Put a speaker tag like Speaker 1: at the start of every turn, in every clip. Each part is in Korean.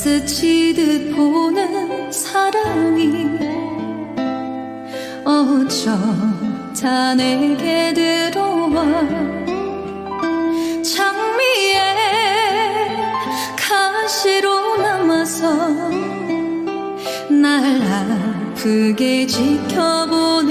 Speaker 1: 스치듯 보는 사랑이 어쩌다 내게 들어와. 장미에 가시로 남아서 날아 아프게 지켜보네요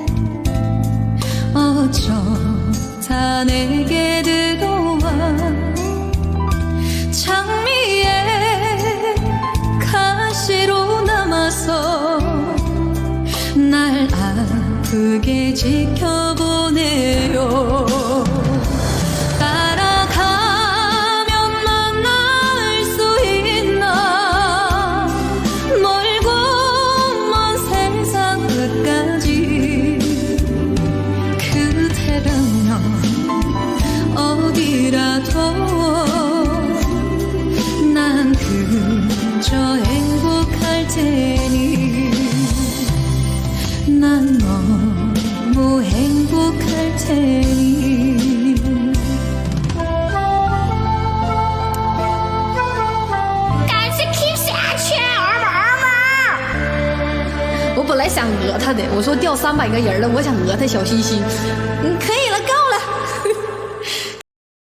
Speaker 1: 내게 들어와. 장미에 가시로 남아서 날 아프게 지켜 행복할 테니 난 너무 행복할 테니
Speaker 2: 感谢 keep 下去，二毛二毛。
Speaker 3: 我本来想讹他的，我说掉三百个人了，我想讹他小心心。嗯，可以了，告